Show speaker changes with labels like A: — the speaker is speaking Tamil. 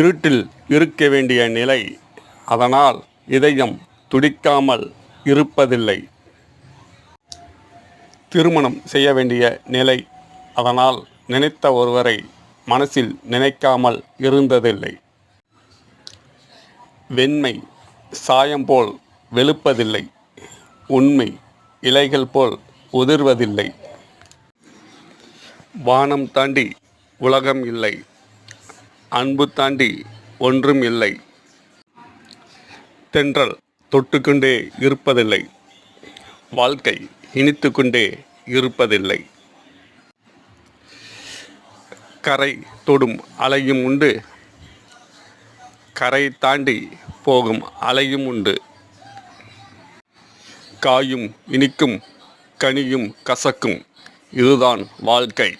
A: இருட்டில் இருக்க வேண்டிய நிலை. அதனால் இதயம் துடிக்காமல் இருப்பதில்லை. திருமணம் செய்ய வேண்டிய நிலை. அதனால் நினைத்த ஒருவரை மனசில் நினைக்காமல் இருந்ததில்லை. வெண்மை சாயம் போல் வெளுப்பதில்லை. உண்மை இலைகள் போல் உதிர்வதில்லை. வானம் தாண்டி உலகம் இல்லை. அன்பு தாண்டி ஒன்றும் இல்லை. தென்றல் தொட்டுக்கொண்டே இருப்பதில்லை. வாழ்க்கை இனித்து கொண்டே இருப்பதில்லை. கரை தொடும் அலையும் உண்டு. கரை தாண்டி போகும் அலையும் உண்டு. காயும் இனிக்கும் கனியும் கசக்கும் இதுதான் வாழ்க்கை.